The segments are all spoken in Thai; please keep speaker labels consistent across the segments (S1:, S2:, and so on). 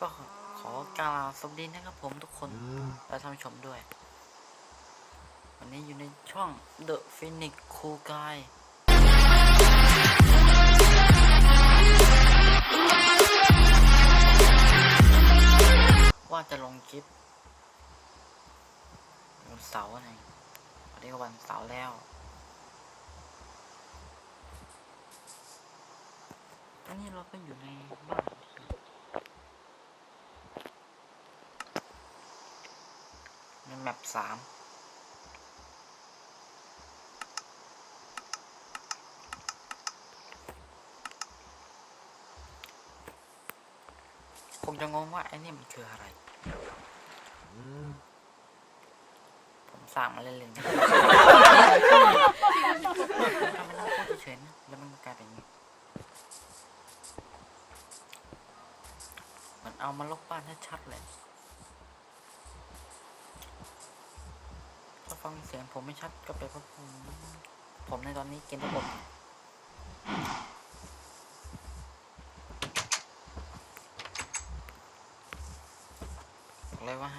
S1: ก็ขอกล่าวสวัสดีนะครับผมทุกคนและท่านผู้ชมด้วย วันนี้อยู่ในช่อง The Phoenix Cool Guy ว่าจะลงคลิปวันเสาร์ไงวันนี้ก็วันเสาร์แล้วตอนนี้เราก็อยู่ในบ้านในแมปสามผมจะงงว่าไอ้นี่มันคืออะไร ผมสร้างมาเล่นๆนะทำมันพูดเฉยๆนะแล้วมันกลายเป็นอย่างนี้มันเอามาลกบ้านชัดๆเลย ถ้า ฟังเสียงผมไม่ชัดก็เป็นเพราะผมผมในตอนนี้เกมระบบบอกเลยว่า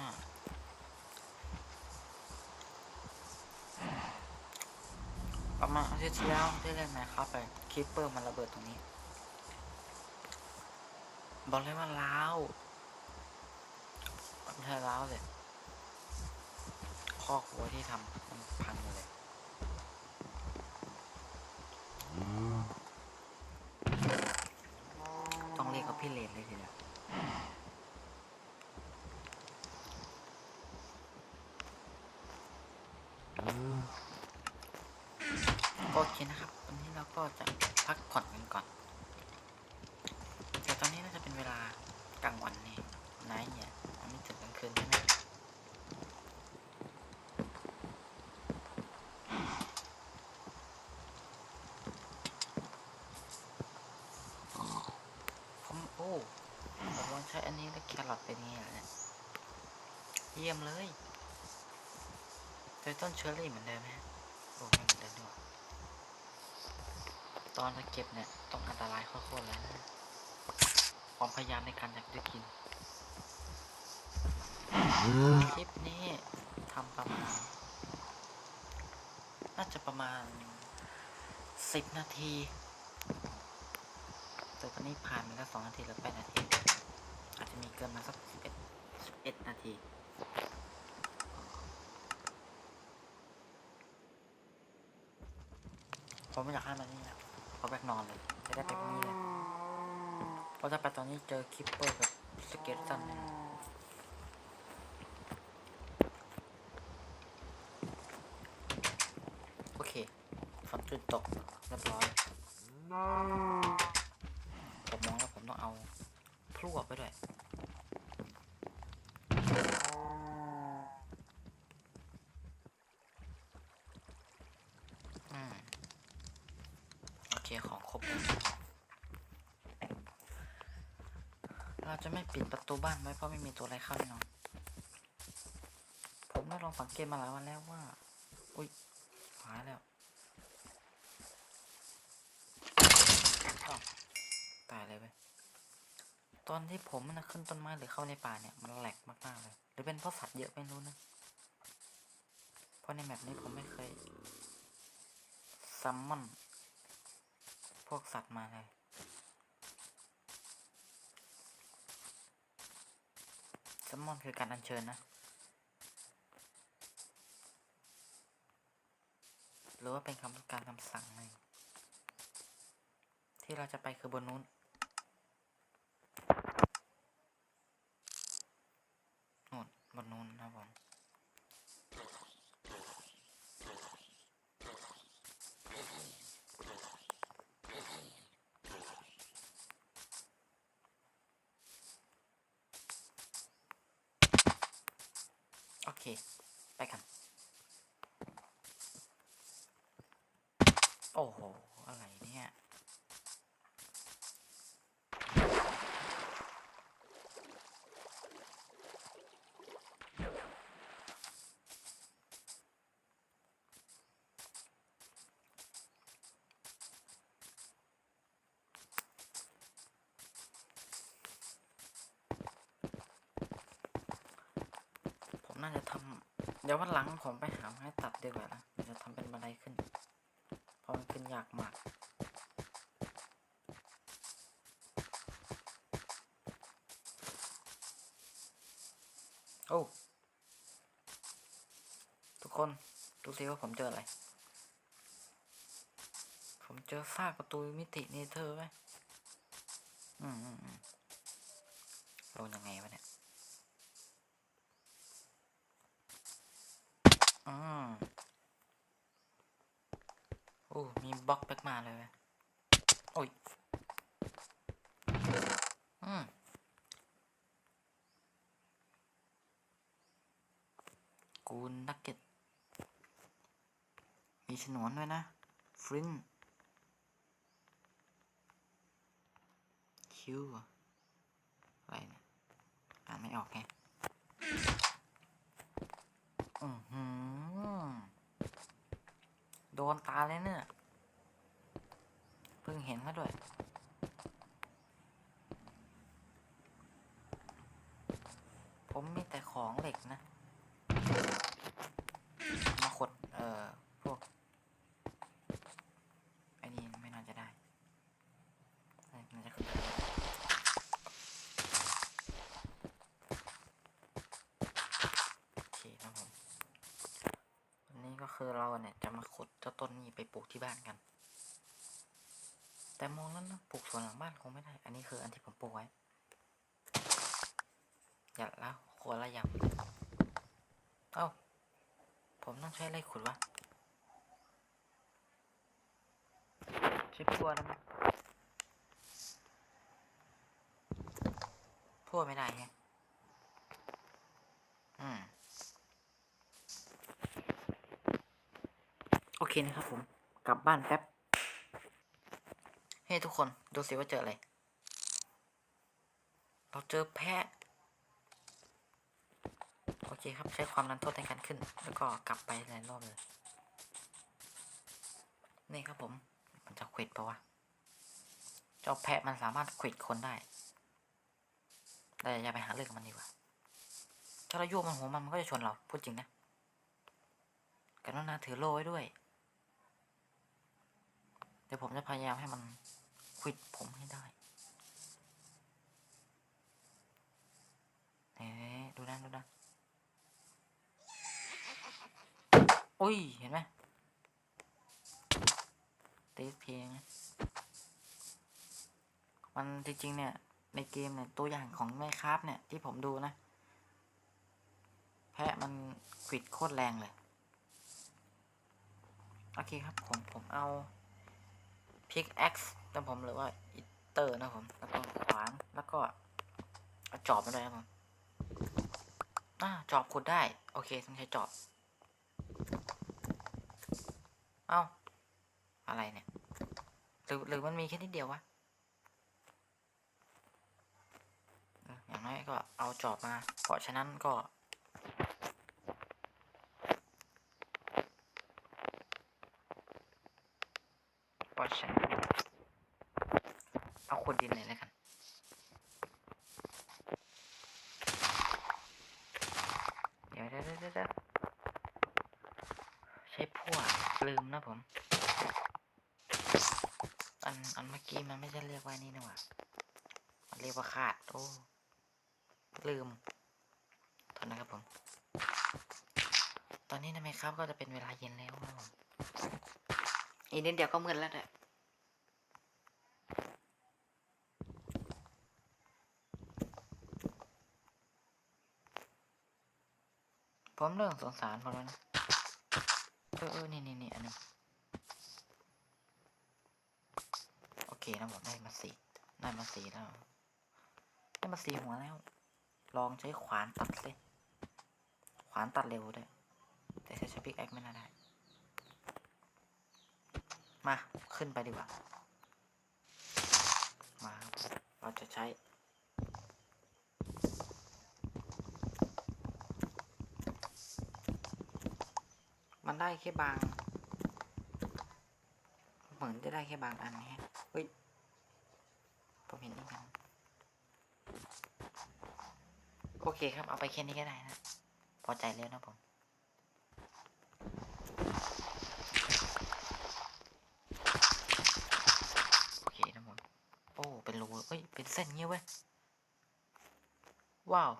S1: ประมาณอาทิตย์ที่แล้วได้เล่นไหมครับไปคิปเปอร์มันระเบิดตรงนี้ บอกเลยว่าล้าวไม่ใช่ล้าวเลย ข้อกหัวที่ทำมันพังหมดเลยต้องเรียกเขาพี่เลนเลยทีเดียวโอเคนะครับวันนี้เราก็จะพักผ่อนกันก่อน แต่ตอนนี้น่าจะเป็นเวลากลางวันนี่ไนท์เนี่ยมันไม่ถึงกลางคืนใช่ไหมผมโอ้ผมลองใช้อันนี้แล้วแครอทเป็นยังไงล่ะเนี่ย เยี่ยมเลยเจอต้นเชอร์รี่เหมือนเดิมไหมฮะโอ้ไม่เหมือนเดิมด้วยตอนจะเก็บเนี่ยต้องอันตรายโคตรๆแล้วนะความพยายามในการอยากจะกิน คลิปนี้ทำประมาณ น่าจะประมาณสิบนาทีแต่ตอนนี้ผ่านมาแล้วสองนาทีแล้วแปดนาที อาจจะมีเกินมาสักสิบเอ็ดสิบเอ็ดนาที ผมไม่อยากให้มันนี่นะขอแบกนอนเลย จะได้ไปพรุ่งนี้เลยเพราะถ้าไปตอนนี้เจอคิปเปอร์กับสเก็ตตันเนี่ยโอเคฝนจุดตกเรียบร้อย ผมมองแล้วผมต้องเอาพลั่วไปด้วย อืม โอเค ของครบแล้ว เราจะไม่ปิดประตูบ้านไว้เพราะไม่มีตัวอะไรเข้าแน่นอน ผมได้ลองสังเกตมาหลายวันแล้วว่า อุ้ยหายแล้วตายเลยเว้ยตอนที่ผมมันนะขึ้นต้นไม้หรือเข้าในป่าเนี่ยมันแหลกมากๆเลย หรือเป็นเพราะสัตว์เยอะไม่รู้นะ เพราะในแมปนี้ผมไม่เคยซัมมอนพวกสัตว์มาเลย ซัมมอนคือการอัญเชิญนะ หรือว่าเป็นคำการคำสั่งหนึ่งที่เราจะไปคือบนนู้นนู่นบนนู้นนะผม น่าจะทำเดี๋ยววันหลังผมไปหาไม้ตัดดีกว่านะเดี๋ยวจะทำเป็นบันไดขึ้น เพราะมันขึ้นยากมากโอ้ทุกคนดูสิว่าผมเจออะไร ผมเจอซากประตูมิติเนเธอไหมอืมอืมอืมลงยังไงวะเนี่ย อืมโอ้มีบล็อกแบ็กมาเลยโอ้ยอืมกูนักเก็ตมีฉนวนด้วยนะฟรินคิวอะอะไรเนี่ยอ่านไม่ออกไงอือหือ ดนตาเลยเนี่ย เพิ่งเห็นมาด้วยผมมีแต่ของเหล็กนะ มาขด เอ่อนี่ไม่น่าจะได้เอ้ยน่าจะขึ้นไปโอเคครับผม วันนี้ก็ คือเราเนี่ยจะมาขุดเจ้าต้นนี้ไปปลูกที่บ้านกัน แต่มองแล้วนะปลูกสวนหลังบ้านคงไม่ได้ อันนี้คืออันที่ผมปลูกไว้ อย่าแล้วขวดละยำเอ้า ผมต้องใช้อะไรขุดวะใช้พัวได้ไหมพัวไม่ได้ไงอืม โอ เคนะครับผม กลับบ้านแป๊บ เฮ้ ทุกคน ดูสิว่าเจออะไร เราเจอแพะ โอเคครับ ใช้ความรันโทดในการขึ้น แล้วก็กลับไปหลายรอบเลย นี่ครับผม มันจะควิดปะวะ เจ้าแพะมันสามารถควิดคนได้ แต่อย่าไปหาเรื่องกับมันดีกว่า ถ้าเรายั่มันหัวมันมันก็จะชนเรา พูดจริงนะกรุณานาถือโล่ไว้ด้วย ดี๋ยวผมจะพยายามให้มันควิดผมให้ได้เอ๊ะดูนะดูนะอุ้ย เห็นไหมตีเพลงมันจริงๆ เนี่ย ในเกมเนี่ย ตัวอย่างของแม่คราฟเนี่ย ที่ผมดูนะ แพะมันขวิดโคตรแรงเลย โอเคครับ ผม ผมเอา พิกแอ็กซ์นะผมหรือว่าอิเตอร์นะผมแล้วก็ขวานแล้วก็จอบมาด้วยครับผมอ่าจอบขุดได้ โอเคต้องใช้จอบ เอ้า อะไรเนี่ย หรือหรือมันมีแค่นิดเดียววะ อย่างน้อยก็เอาจอบมา เพราะฉะนั้นก็ เพราะฉะนั้นเอาขุดดินเลยแล้วกันเดี๋ยวเดี๋ยวเดี๋ยวใช้พวกลืมนะผม อันอันเมื่อกี้มันไม่ใช่เรียกว่านี่นะว่ามันเรียกว่าขาดโอ้ลืมโทษนะครับผม ตอนนี้นะไมครับก็จะเป็นเวลาเย็นแล้วนะผม อีกนิดเดียวก็มืดแล้วแหละผมเริ่มสงสารพอแล้วนะ เออเออนี่นี่นี่อันนึงโอเคนะผมได้มาสี่ได้มาสี่แล้ว ได้มาสี่หัวแล้ว ลองใช้ขวานตัดสิขวานตัดเร็วด้วย แต่ใช้พิกแอคไม่น่าได้ มาขึ้นไปดีกว่า มาเราจะใช้มันได้แค่บาง เหมือนจะได้แค่บางอันแฮะเฮ้ย ผมเห็นนี่กันโอเคครับ เอาไปแค่นี้ก็ได้นะ พออใจแล้วนะผม โอเคนะผม โอ้ เป็นรู เอ้ยเป็นเส้นเงี้ยเว้ย ว้าว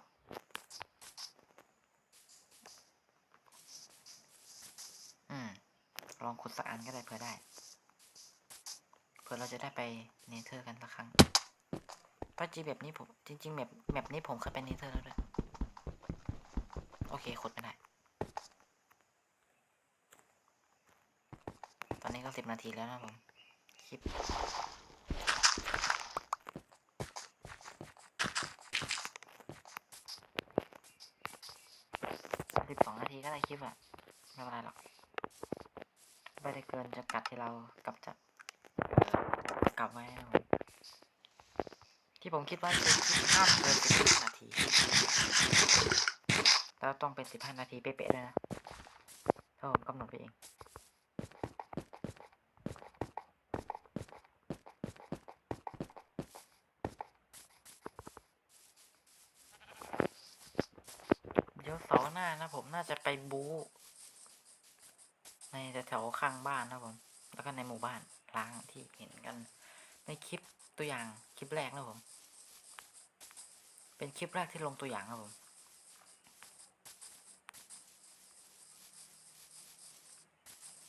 S1: อืม ลองขุดสักอันก็ได้เผื่อได้เผื่อเราจะได้ไปเนเธอร์กันสักครั้งปัจจีแบบนี้ผมจริงๆแบบแบบนี้ผมเคยไปเนเธอร์แล้วด้วย โอเคขุดไม่ได้ ตอนนี้ก็สิบนาทีแล้วนะผม คลิป สิบสองนาทีก็ได้ค ลิปอะไม่เป็นไรหรอกไม่ได้เกินจะกัดที่เรากลับจะกลับไว้นที่ผมคิดว่าคือห้ามเกินสิบห้านาทีแล้วต้องเป็นสิบห้านาทีเป๊ะๆเลยนะถ้าผมกำหนดไปเอง เดี๋ยวเสาร์หน้านะผมน่าจะไปบู๊ในแถวๆข้างบ้านนะผม ล้วก็ในหมู่บ้านล้างที่เห็นกัน ในคลิปตัวอย่างคลิปแรกนะผม เป็นคลิปแรกที่ลงตัวอย่างนะผม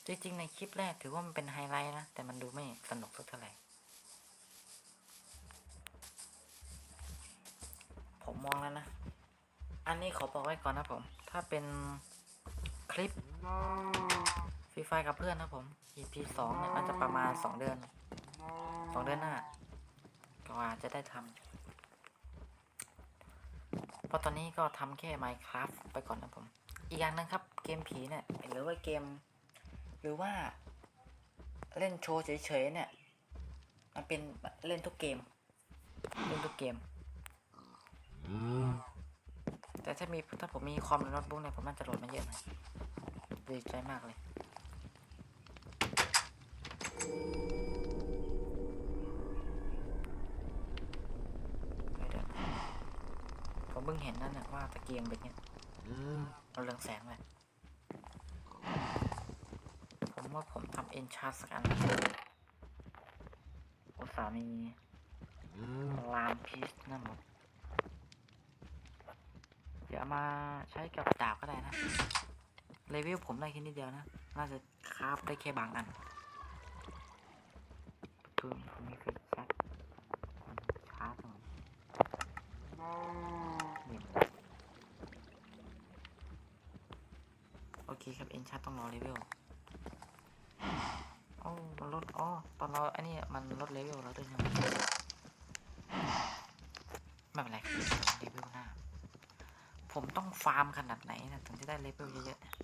S1: จริงๆในคลิปแรกถือว่ามันเป็นไฮไลท์นะ แต่มันดูไม่สนุกสักเท่าไหร่ ผมมองแล้วนะ อันนี้ขอบอกไว้ก่อนนะผม ถ้าเป็นคลิป ฟรีไฟกับเพื่อนนะผม EP สองเนี่ยน่าจะประมาณสองเดือนสองเดือนหน้าก็อาจจะได้ทำเพราะตอนนี้ก็ทำแค่ Minecraft ไปก่อนนะผม อีกอย่างหนึงครับเกมผีเนี่ยหรือว่าเกม หรือว่าเล่นโชว์เฉยๆเนี่ย มันเป็นเล่นทุกเกม เล่นทุกเกม แต่ถ้ามีถ้าผมมีคอมหรือโน้ตบุ๊กเนี่ยผมน่าจะโหลดมาเยอะหน่อยดีใจมากเลย เดี๋ยวเดี๋ยวผมเพิ่งเห็ นนั่นน่ะว่าตะเกียงเป็นเนี้ยเราเรืองแสงเลยผมว่าผมทำเอ็นชาร์สักอันนะอุตส่าห์มีลามพีชนั่นหมดเดี๋ยวเอามาใช้กับดาบก็ได้นะ เลเวลผมได้แค่นิดเดียวนะ น่าจะคราฟได้แค่บางอันคือผมมีฟิกแซกชาร์จหน่อยนี่ โอเคครับเอ็นชาร์จต้องรอเลเวลโอ้มันลดอ๋อตอนเราอันนี้มันลดเลเวลแล้วด้วยใช่ไหมไม่เป็นไรเลเวลหน้า ผมต้องฟาร์มขนาดไหนนะถึงจะได้เลเวลเยอะๆเนี่ย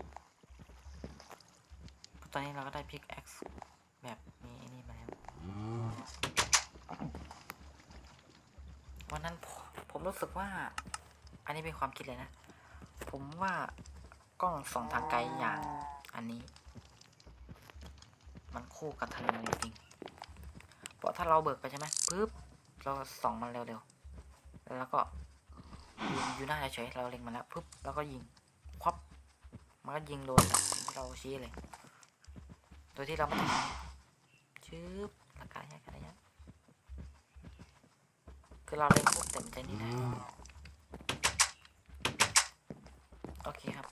S1: เพราะตอนนี้เราก็ได้พิกแอ็กซ์แบบมีไอ้นี่มาแล้ววันนั้นผมผมรู้สึกว่า อันนี้เป็นความคิดเลยนะ ผมว่ากล้องส่องทางไกลอย่างอันนี้ มันคู่กับทะเลจริงเพราะถ้าเราเบิกไปใช่ไหมปึ๊บเราส่องมันเร็วๆแล้วก็ยิงอยู่หน้าเฉยๆเราเล็งมันแล้วปุ๊บแล้วก็ยิงควับมันก็ยิงโดนเราชี้เลย โดยที่เราไม่ต้องชืบระกายระยะระยะคือเราเล็งปุ๊บเต็มใจนี่นะ โอเคครับ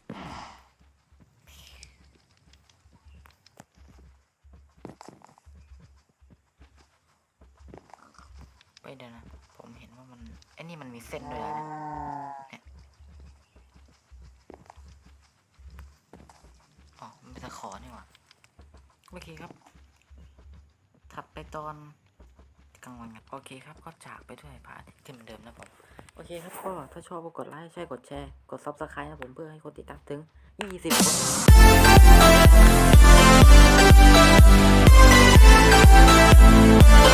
S1: ไปเดี๋ยวนะ ผมเห็นว่ามันไอ้นี่มันมีเส้นด้วยนะเนี่ยอ๋อ มันเป็นตะขอนี่หว่าโอเคครับ ถัดไปตอนกลางวันกันโอเคครับ ก็จากไปด้วยพระอาทิตย์ที่เหมือนเดิมนะผม โอเคครับก็ถ้าชอบก็กดไลค์ใช่กดแชร์ กด subscribe นะผมเพื่อให้คนติดตามถึง 20 คน